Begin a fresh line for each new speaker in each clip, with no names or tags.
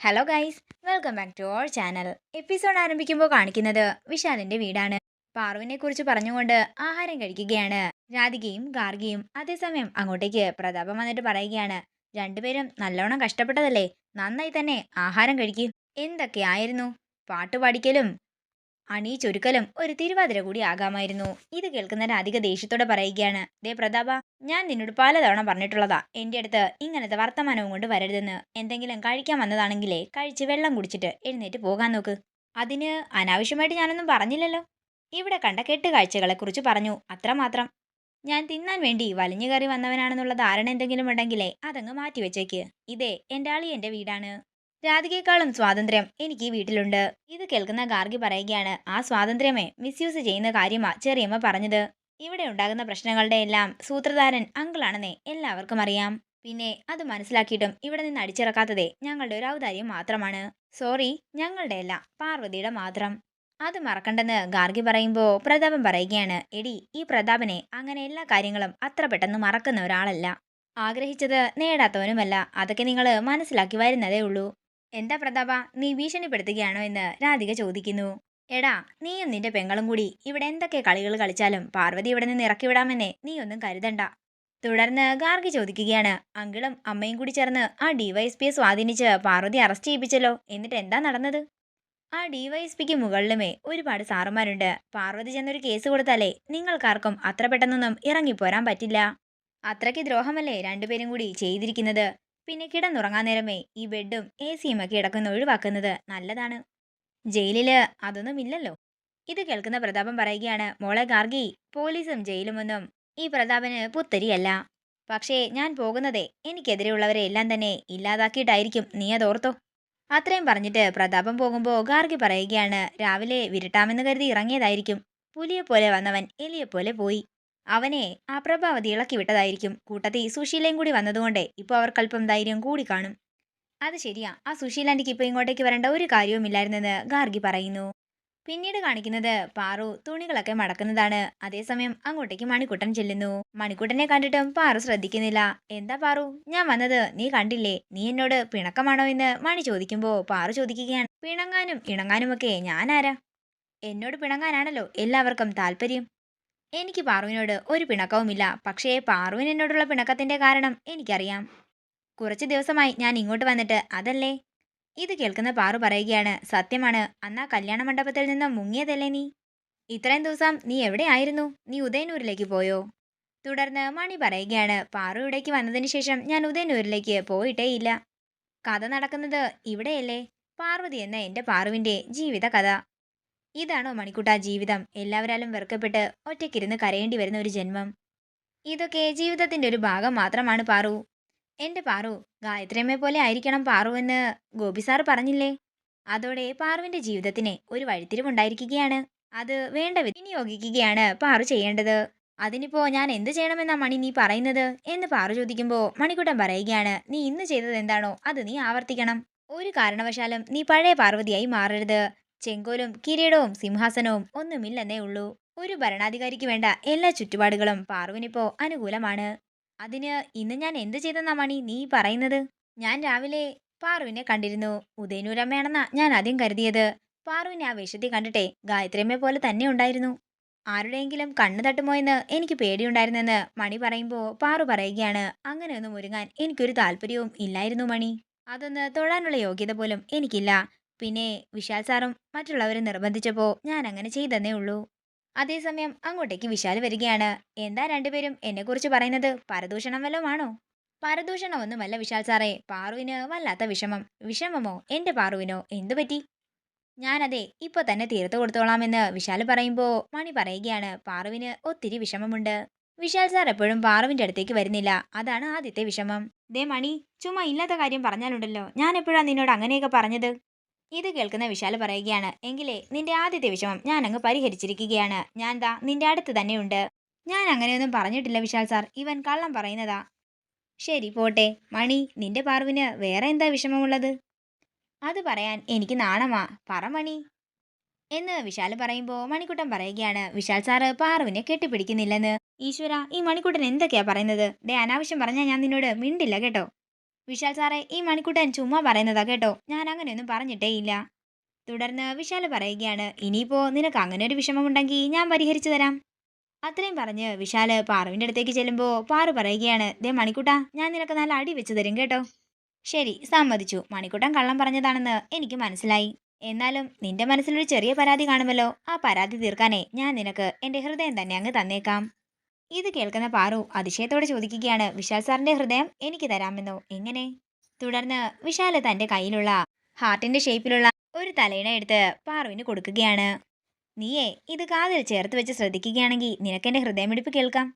Hello guys welcome back to our channel episode ആരംഭിക്കുമ്പോൾ കാണിക്കുന്നത് വിശാലിന്റെ വീടാണ്. പാർവിനെ കുറിച്ച് പറഞ്ഞുകൊണ്ട് ആഹാരം കഴിക്കുകയാണ്. രാധികയും ഗാർഗിയും അതേസമയം അങ്ങോട്ടേക്ക് പ്രതാപം വന്നിട്ട് പറയുകയാണ് രണ്ടുപേരും നല്ലോണം കഷ്ടപ്പെട്ടതല്ലേ? നന്നായി തന്നെ ആഹാരം കഴിക്കും. എന്തൊക്കെയായിരുന്നു പാട്ട് പഠിക്കലും അണി ചുരുക്കലും ഒരു തിരുവാതിര കൂടി ആകാമായിരുന്നു. ഇത് കേൾക്കുന്ന രാധിക ദേഷ്യത്തോടെ പറയുകയാണ് ദേ പ്രതാപ ഞാൻ നിന്നോട് പലതവണ പറഞ്ഞിട്ടുള്ളതാ എന്റെ അടുത്ത് ഇങ്ങനത്തെ വർത്തമാനവും കൊണ്ട് വരരുതെന്ന്. എന്തെങ്കിലും കഴിക്കാൻ വന്നതാണെങ്കിലേ കഴിച്ച് വെള്ളം കുടിച്ചിട്ട് എഴുന്നേറ്റ് പോകാൻ നോക്ക്. അതിന് അനാവശ്യമായിട്ട് ഞാനൊന്നും പറഞ്ഞില്ലല്ലോ. ഇവിടെ കണ്ട കെട്ട് കാഴ്ചകളെക്കുറിച്ച് പറഞ്ഞു അത്രമാത്രം ഞാൻ തിന്നാൻ വേണ്ടി വലിഞ്ഞു കയറി വന്നവനാണെന്നുള്ള ധാരണ എന്തെങ്കിലും ഉണ്ടെങ്കിലേ അതങ്ങ് മാറ്റി വെച്ചേക്ക്. ഇതേ എന്റെ ആളി എന്റെ വീടാണ്. രാധികയെക്കാളും സ്വാതന്ത്ര്യം എനിക്ക് ഈ വീട്ടിലുണ്ട്. ഇത് കേൾക്കുന്ന ഗാർഗി പറയുകയാണ് ആ സ്വാതന്ത്ര്യമേ മിസ്യൂസ് ചെയ്യുന്ന കാര്യമാ ചെറിയമ്മ പറഞ്ഞത്. ഇവിടെ ഉണ്ടാകുന്ന പ്രശ്നങ്ങളുടെ എല്ലാം സൂത്രധാരൻ അങ്കിളാണെന്നേ എല്ലാവർക്കും അറിയാം. പിന്നെ അത് മനസ്സിലാക്കിയിട്ടും ഇവിടെ നിന്ന് അടിച്ചിറക്കാത്തതേ ഞങ്ങളുടെ ഒരു ഔദാര്യം മാത്രമാണ്. സോറി ഞങ്ങളുടെ അല്ല പാർവതിയുടെ മാത്രം. അത് മറക്കണ്ടെന്ന് ഗാർഗി പറയുമ്പോൾ പ്രതാപൻ പറയുകയാണ് എടി ഈ പ്രതാപനെ അങ്ങനെ എല്ലാ കാര്യങ്ങളും അത്ര പെട്ടെന്ന് മറക്കുന്ന ഒരാളല്ല. ആഗ്രഹിച്ചത് നേടാത്തവനുമല്ല. അതൊക്കെ നിങ്ങൾ മനസ്സിലാക്കി വരുന്നതേ ഉള്ളൂ. എന്താ പ്രതാപ? നീ ഭീഷണിപ്പെടുത്തുകയാണോ എന്ന് രാധിക ചോദിക്കുന്നു. എടാ നീയും നിന്റെ പെങ്ങളും കൂടി ഇവിടെ എന്തൊക്കെ കളികൾ കളിച്ചാലും പാർവതി ഇവിടെ നിന്ന് ഇറക്കി വിടാമെന്നേ നീ ഒന്നും കരുതണ്ട. തുടർന്ന് ഗാർഗി ചോദിക്കുകയാണ്. അങ്കിളും അമ്മയും കൂടി ചേർന്ന് ആ ഡിവൈഎസ്പിയെ സ്വാധീനിച്ച് പാർവതി അറസ്റ്റ് ചെയ്യിപ്പിച്ചല്ലോ. എന്നിട്ട് എന്താ നടന്നത്? ആ ഡിവൈഎസ്പിക്ക് മുകളിലുമേ ഒരുപാട് സാറുമാരുണ്ട്. പാർവതി ചെന്നൊരു കേസ് കൊടുത്താലേ നിങ്ങൾക്കാർക്കും അത്ര പെട്ടെന്നൊന്നും ഇറങ്ങിപ്പോരാൻ പറ്റില്ല. അത്രയ്ക്ക് ദ്രോഹമല്ലേ രണ്ടുപേരും കൂടി ചെയ്തിരിക്കുന്നത്? പിന്നെ കിടന്നുറങ്ങാൻ നേരമേ ഈ ബെഡും എ സിയും ഒക്കെ ഇടക്കുന്ന ഒഴിവാക്കുന്നത് നല്ലതാണ്. ജയിലിൽ അതൊന്നും ഇല്ലല്ലോ. ഇത് കേൾക്കുന്ന പ്രതാപം പറയുകയാണ് മോളെ ഗാർഗി പോലീസും ജയിലുമൊന്നും ഈ പ്രതാപന് പുത്തരിയല്ല. പക്ഷേ ഞാൻ പോകുന്നതേ എനിക്കെതിരെയുള്ളവരെ എല്ലാം തന്നെ ഇല്ലാതാക്കിയിട്ടായിരിക്കും. നീ അതോർത്തോ? അത്രയും പറഞ്ഞിട്ട് പ്രതാപം പോകുമ്പോൾ ഗാർഗി പറയുകയാണ് രാവിലെ വിരട്ടാമെന്ന് കരുതി ഇറങ്ങിയതായിരിക്കും. പുലിയെപ്പോലെ വന്നവൻ എലിയെപ്പോലെ പോയി. അവനെ ആ പ്രഭാവതി ഇളക്കി വിട്ടതായിരിക്കും. കൂട്ടത്തിൽ സുശീലയും കൂടി വന്നതുകൊണ്ട് ഇപ്പോൾ അവർക്കല്പം ധൈര്യം കൂടി കാണും. അത് ശരിയാ. ആ സുശീലാന്റെക്ക് ഇപ്പോൾ ഇങ്ങോട്ടേക്ക് വരേണ്ട ഒരു കാര്യവുമില്ലായിരുന്നെന്ന് ഗാർഗി പറയുന്നു. പിന്നീട് കാണിക്കുന്നത് പാറു തുണികളൊക്കെ മടക്കുന്നതാണ്. അതേസമയം അങ്ങോട്ടേക്ക് മണിക്കുട്ടൻ ചെല്ലുന്നു. മണിക്കുട്ടനെ കണ്ടിട്ടും പാറു ശ്രദ്ധിക്കുന്നില്ല. എന്താ പാറു? ഞാൻ വന്നത് നീ കണ്ടില്ലേ? നീ എന്നോട് പിണക്കമാണോ എന്ന് മണി ചോദിക്കുമ്പോൾ പാറു ചോദിക്കുകയാണ്. പിണങ്ങാനും ഇണങ്ങാനുമൊക്കെ ഞാനാരാ എന്നോട് പിണങ്ങാനാണല്ലോ എല്ലാവർക്കും താല്പര്യം. എനിക്ക് പാറുവിനോട് ഒരു പിണക്കവുമില്ല. പക്ഷേ പാർവിൻ എന്നോടുള്ള പിണക്കത്തിന്റെ കാരണം എനിക്കറിയാം. കുറച്ച് ദിവസമായി ഞാൻ ഇങ്ങോട്ട് വന്നിട്ട് അതല്ലേ? ഇത് കേൾക്കുന്ന പാറു പറയുകയാണ് സത്യമാണ്. അന്നാ കല്യാണ മണ്ഡപത്തിൽ നിന്ന് മുങ്ങിയതല്ലേ നീ? ഇത്രയും ദിവസം നീ എവിടെയായിരുന്നു നീ ഉദയനൂരിലേക്ക് പോയോ? തുടർന്ന് മണി പറയുകയാണ് പാറു ഇവിടേക്ക് വന്നതിന് ശേഷം ഞാൻ ഉദയനൂരിലേക്ക് പോയിട്ടേയില്ല. കഥ നടക്കുന്നത് ഇവിടെയല്ലേ? പാർവതി എന്ന എന്റെ പാറുവിന്റെ ജീവിത കഥ ഇതാണോ മണിക്കുട്ട ജീവിതം? എല്ലാവരാലും വെറുക്കപ്പെട്ട് ഒറ്റയ്ക്കിരുന്ന് കരയേണ്ടി വരുന്ന ഒരു ജന്മം. ഇതൊക്കെ ജീവിതത്തിന്റെ ഒരു ഭാഗം മാത്രമാണ് പാറു. എന്റെ പാറു ഗായത്രിയമ്മയെ പോലെ ആയിരിക്കണം പാറു എന്ന് ഗോപി സാർ പറഞ്ഞില്ലേ? അതോടെ പാറുവിന്റെ ജീവിതത്തിന് ഒരു വഴിത്തിരിവുണ്ടായിരിക്കുകയാണ്. അത് വേണ്ട വിനിയോഗിക്കുകയാണ് പാറു ചെയ്യേണ്ടത്. അതിനിപ്പോ ഞാൻ എന്ത് ചെയ്യണമെന്നാ മണി നീ പറയുന്നത്? എന്ന് പാറു ചോദിക്കുമ്പോൾ മണിക്കുട്ടൻ പറയുകയാണ് നീ ഇന്ന് ചെയ്തത് എന്താണോ അത് നീ ആവർത്തിക്കണം. ഒരു കാരണവശാലും നീ പഴയ പാർവതിയായി മാറരുത്. ചെങ്കോലും കിരീടവും സിംഹാസനവും ഒന്നുമില്ലെന്നേ ഉള്ളൂ. ഒരു ഭരണാധികാരിക്ക് വേണ്ട എല്ലാ ചുറ്റുപാടുകളും പാർവിനിപ്പോ അനുകൂലമാണ്. അതിന് ഇന്ന് ഞാൻ എന്ത് ചെയ്തെന്നാ മണി നീ പറയുന്നത്? ഞാൻ രാവിലെ പാറുവിനെ കണ്ടിരുന്നു. ഉദയനൂരമ്മയാണെന്നാ ഞാൻ ആദ്യം കരുതിയത്. പാറുവിനെ ആ വേഷത്തിൽ കണ്ടിട്ടെ ഗായത്രിയമ്മ പോലെ തന്നെ ഉണ്ടായിരുന്നു. ആരുടെയെങ്കിലും കണ്ണു തട്ടുമോ എന്ന് എനിക്ക് പേടിയുണ്ടായിരുന്നെന്ന് മണി പറയുമ്പോൾ പാറു പറയുകയാണ്. അങ്ങനെയൊന്നും ഒരുങ്ങാൻ എനിക്കൊരു താല്പര്യവും ഇല്ലായിരുന്നു മണി. അതൊന്ന് തൊഴാനുള്ള യോഗ്യത പോലും എനിക്കില്ല. പിന്നെ വിശാൽ സാറും മറ്റുള്ളവരെ നിർബന്ധിച്ചപ്പോൾ ഞാൻ അങ്ങനെ ചെയ്തെന്നേ ഉള്ളൂ. അതേസമയം അങ്ങോട്ടേക്ക് വിശാൽ വരികയാണ്. എന്താ രണ്ടുപേരും എന്നെക്കുറിച്ച് പറയുന്നത്? പരദൂഷണം വല്ലതുമാണോ പരദൂഷണമൊന്നുമല്ല വിശാൽ സാറേ. പാറുവിന് വല്ലാത്ത വിഷമം. വിഷമമോ? എന്റെ പാറുവിനോ? എന്തു പറ്റി? ഞാനതെ ഇപ്പോൾ തന്നെ തീർത്തു കൊടുത്തോളാമെന്ന് വിശാൽ പറയുമ്പോൾ മണി പറയുകയാണ്. പാറുവിന് ഒത്തിരി വിഷമമുണ്ട്. വിശാൽ സാർ എപ്പോഴും പാറുവിന്റെ അടുത്തേക്ക് വരുന്നില്ല. അതാണ് ആദ്യത്തെ വിഷമം. ദേ മണി ചുമ്മാ ഇല്ലാത്ത കാര്യം പറഞ്ഞാലുണ്ടല്ലോ. ഞാൻ എപ്പോഴാണ് നിന്നോട് അങ്ങനെയൊക്കെ പറഞ്ഞത്? ഇത് കേൾക്കുന്ന വിശാൽ പറയുകയാണ് എങ്കിലേ നിന്റെ ആദ്യത്തെ വിഷമം ഞാൻ അങ്ങ് പരിഹരിച്ചിരിക്കുകയാണ്. ഞാൻ ദാ നിന്റെ അടുത്ത് തന്നെയുണ്ട്. ഞാൻ അങ്ങനെയൊന്നും പറഞ്ഞിട്ടില്ല വിശാൽ സാർ. ഇവൻ കള്ളം പറയുന്നതാ. ശരി പോട്ടെ. മണി നിന്റെ പാർവിന് വേറെ എന്താ വിഷമമുള്ളത്? അത് പറയാൻ എനിക്ക് നാണമാ. പറ മണി. എന്ന് വിശാൽ പറയുമ്പോൾ മണിക്കുട്ടൻ പറയുകയാണ് വിശാൽ സാറ് പാർവിനെ കെട്ടിപ്പിടിക്കുന്നില്ലെന്ന്. ഈശ്വര ഈ മണിക്കുട്ടൻ എന്തൊക്കെയാ പറയുന്നത്? ഡേ അനാവശ്യം പറഞ്ഞാൽ ഞാൻ നിന്നോട് മിണ്ടില്ല കേട്ടോ. വിശാൽ സാറേ ഈ മണിക്കൂട്ടൻ ചുമ്മാ പറയുന്നതാ കേട്ടോ. ഞാൻ അങ്ങനെയൊന്നും പറഞ്ഞിട്ടേ ഇല്ല. തുടർന്ന് വിശാൽ പറയുകയാണ് ഇനിയിപ്പോ നിനക്ക് അങ്ങനെ ഒരു വിഷമമുണ്ടെങ്കിൽ ഞാൻ പരിഹരിച്ചു തരാം. അത്രയും പറഞ്ഞ് വിശാൽ പാറുവിന്റെ അടുത്തേക്ക് ചെല്ലുമ്പോൾ പാറു പറയുകയാണ് ദേ മണിക്കുട്ട ഞാൻ നിനക്ക് നല്ല അടി വെച്ചു തരും കേട്ടോ. ശരി സമ്മതിച്ചു. മണിക്കുട്ടൻ കള്ളം പറഞ്ഞതാണെന്ന് എനിക്ക് മനസ്സിലായി. എന്നാലും നിന്റെ മനസ്സിലൊരു ചെറിയ പരാതി കാണുമല്ലോ. ആ പരാതി തീർക്കാനേ ഞാൻ നിനക്ക് എന്റെ ഹൃദയം തന്നെ അങ്ങ് തന്നേക്കാം. ഇത് കേൾക്കുന്ന പാറു അതിശയത്തോടെ ചോദിക്കുകയാണ്. വിശാൽ സാറിന്റെ ഹൃദയം എനിക്ക് തരാമെന്നോ? എങ്ങനെ? തുടർന്ന് വിശാൽ തന്റെ കയ്യിലുള്ള ഹാർട്ടിന്റെ ഷേപ്പിലുള്ള ഒരു തലയിണ എടുത്ത് പാറുവിന് കൊടുക്കുകയാണ്. നീയെ ഇത് കാതിൽ ചേർത്ത് വെച്ച് ശ്രദ്ധിക്കുകയാണെങ്കിൽ നിനക്കെന്റെ ഹൃദയമിടിപ്പ് കേൾക്കാം.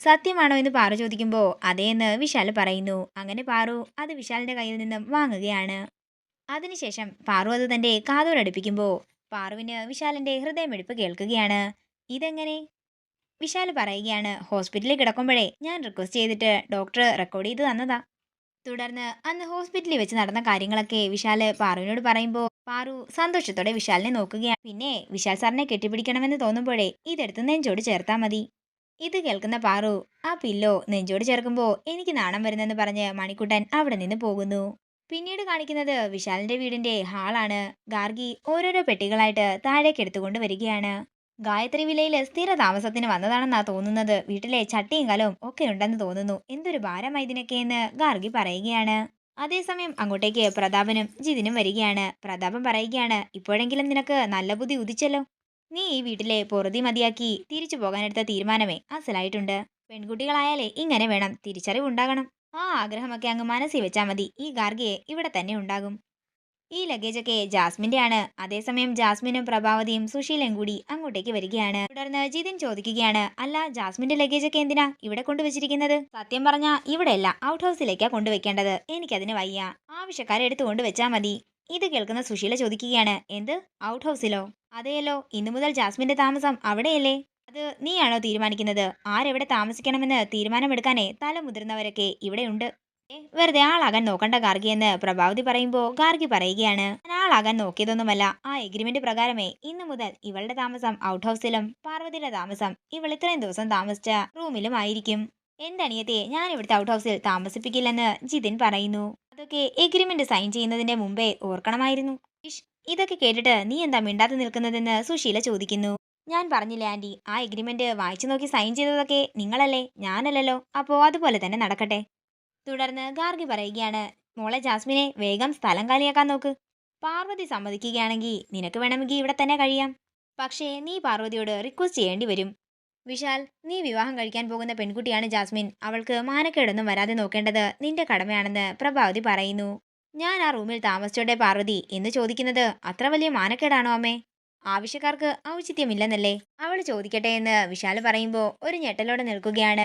സത്യമാണോ എന്ന് പാറു ചോദിക്കുമ്പോൾ അതേയെന്ന് വിശാൽ പറയുന്നു. അങ്ങനെ പാറു അത് വിശാലിന്റെ കയ്യിൽ നിന്നും വാങ്ങുകയാണ്. അതിനുശേഷം പാറു അത് തന്റെ കാതോടടുപ്പിക്കുമ്പോൾ പാറുവിന് വിശാലിന്റെ ഹൃദയമിടിപ്പ് കേൾക്കുകയാണ്. ഇതെങ്ങനെ? വിശാൽ പറയുകയാണ് ഹോസ്പിറ്റലിൽ കിടക്കുമ്പോഴേ ഞാൻ റിക്വസ്റ്റ് ചെയ്തിട്ട് ഡോക്ടർ റെക്കോർഡ് ചെയ്ത് തന്നതാ. തുടർന്ന് അന്ന് ഹോസ്പിറ്റലിൽ വെച്ച് നടന്ന കാര്യങ്ങളൊക്കെ വിശാൽ പാറുവിനോട് പറയുമ്പോൾ പാറു സന്തോഷത്തോടെ വിശാലിനെ നോക്കുകയാണ് പിന്നെ വിശാൽ സാറിനെ കെട്ടിപ്പിടിക്കണമെന്ന് തോന്നുമ്പോഴേ ഇതെടുത്ത് നെഞ്ചോട് ചേർത്താൽ മതി. ഇത് കേൾക്കുന്ന പാറു ആ പില്ലോ നെഞ്ചോട് ചേർക്കുമ്പോൾ എനിക്ക് നാണം വരുന്നെന്ന് പറഞ്ഞ് മണിക്കുട്ടൻ അവിടെ നിന്ന് പോകുന്നു. പിന്നീട് കാണിക്കുന്നത് വിശാലിന്റെ വീടിന്റെ ഹാളാണ്. ഗാർഗി ഓരോരോ പെട്ടികളായിട്ട് താഴേക്ക് എടുത്തുകൊണ്ട് വരികയാണ്. ഗായത്രി വിലയിൽ സ്ഥിര താമസത്തിന് വന്നതാണെന്നാ തോന്നുന്നത്. വീട്ടിലെ ചട്ടിയും കലവും ഒക്കെ ഉണ്ടെന്ന് തോന്നുന്നു. എന്തൊരു ഭാരമായി ഇതിനൊക്കെയെന്ന് ഗാർഗി പറയുകയാണ്. അതേസമയം അങ്ങോട്ടേക്ക് പ്രതാപനും ജിതിനും വരികയാണ്. പ്രതാപൻ പറയുകയാണ് ഇപ്പോഴെങ്കിലും നിനക്ക് നല്ല ബുദ്ധി ഉദിച്ചല്ലോ. നീ ഈ വീട്ടിലെ പൊറുതി മതിയാക്കി തിരിച്ചു പോകാനെടുത്ത തീരുമാനമേ അസലായിട്ടുണ്ട്. പെൺകുട്ടികളായാലേ ഇങ്ങനെ വേണം തിരിച്ചറിവുണ്ടാകണം. ആ ആഗ്രഹമൊക്കെ അങ്ങ് മനസ്സിൽ വെച്ചാൽ മതി. ഈ ഗാർഗിയെ ഇവിടെ തന്നെ ഉണ്ടാകും. ഈ ലഗേജൊക്കെ ജാസ്മിന്റെ ആണ് അതേസമയം ജാസ്മിനും പ്രഭാവതിയും സുശീലയും കൂടി അങ്ങോട്ടേക്ക് വരികയാണ്. തുടർന്ന് ജിതിൻ ചോദിക്കുകയാണ് അല്ല ജാസ്മിന്റെ ലഗേജൊക്കെ എന്തിനാ ഇവിടെ കൊണ്ടുവച്ചിരിക്കുന്നത്? സത്യം പറഞ്ഞാ ഇവിടെയല്ല ഔട്ട് ഹൗസിലേക്കാ കൊണ്ടുവയ്ക്കേണ്ടത്. എനിക്കതിന് വയ്യ. ആവശ്യക്കാരെ എടുത്തു കൊണ്ടുവച്ചാ മതി. ഇത് കേൾക്കുന്ന സുശീല ചോദിക്കുകയാണ് എന്ത്? ഔട്ട് ഹൗസിലോ അതെയല്ലോ ഇന്നു മുതൽ ജാസ്മിന്റെ താമസം അവിടെയല്ലേ? അത് നീയാണോ തീരുമാനിക്കുന്നത്? ആരെവിടെ താമസിക്കണമെന്ന് തീരുമാനമെടുക്കാനേ തല മുതിർന്നവരൊക്കെ ഇവിടെയുണ്ട്. വെറുതെ ആളാകാൻ നോക്കണ്ട ഗാർഗി എന്ന് പ്രഭാവതി പറയുമ്പോൾ ഗാർഗി പറയുകയാണ്. ആളാകാൻ നോക്കിയതൊന്നുമല്ല. ആ എഗ്രിമെന്റ് പ്രകാരമേ ഇന്നു മുതൽ ഇവളുടെ താമസം ഔട്ട് ഹൗസിലും പാർവതിയുടെ താമസം ഇവൾ ഇത്രയും ദിവസം താമസിച്ച റൂമിലും ആയിരിക്കും. എന്റെ അനിയത്തെ ഞാൻ ഇവിടുത്തെ ഔട്ട് ഹൗസിൽ താമസിപ്പിക്കില്ലെന്ന് ജിതിൻ പറയുന്നു. അതൊക്കെ എഗ്രിമെന്റ് സൈൻ ചെയ്യുന്നതിന്റെ മുമ്പേ ഓർക്കണമായിരുന്നു. ഇതൊക്കെ കേട്ടിട്ട് നീ എന്താ മിണ്ടാതെ നിൽക്കുന്നതെന്ന് സുശീല ചോദിക്കുന്നു. ഞാൻ പറഞ്ഞില്ലേ ആന്റി ആ എഗ്രിമെന്റ് വായിച്ചു നോക്കി സൈൻ ചെയ്തതൊക്കെ നിങ്ങളല്ലേ? ഞാനല്ലല്ലോ. അപ്പോ അതുപോലെ തന്നെ നടക്കട്ടെ. തുടർന്ന് ഗാർഗി പറയുകയാണ് മോളെ ജാസ്മിനെ വേഗം സ്ഥലം കാലിയാക്കാൻ നോക്ക്. പാർവതി സമ്മതിക്കുകയാണെങ്കിൽ നിനക്ക് വേണമെങ്കിൽ ഇവിടെ തന്നെ കഴിയാം. പക്ഷേ നീ പാർവതിയോട് റിക്വസ്റ്റ് ചെയ്യേണ്ടി വരും. വിശാൽ നീ വിവാഹം കഴിക്കാൻ പോകുന്ന പെൺകുട്ടിയാണ് ജാസ്മിൻ. അവൾക്ക് മാനക്കേടൊന്നും വരാതെ നോക്കേണ്ടത് നിന്റെ കടമയാണെന്ന് പ്രഭാവതി പറയുന്നു. ഞാൻ ആ റൂമിൽ താമസിച്ചോട്ടെ പാർവതി എന്ന് ചോദിക്കുന്നത് അത്ര വലിയ മാനക്കേടാണോ അമ്മേ? ആവശ്യക്കാർക്ക് ഔചിത്യമില്ലെന്നല്ലേ? അവൾ ചോദിക്കട്ടെ എന്ന് വിശാൽ പറയുമ്പോൾ ഒരു ഞെട്ടലോടെ നിൽക്കുകയാണ്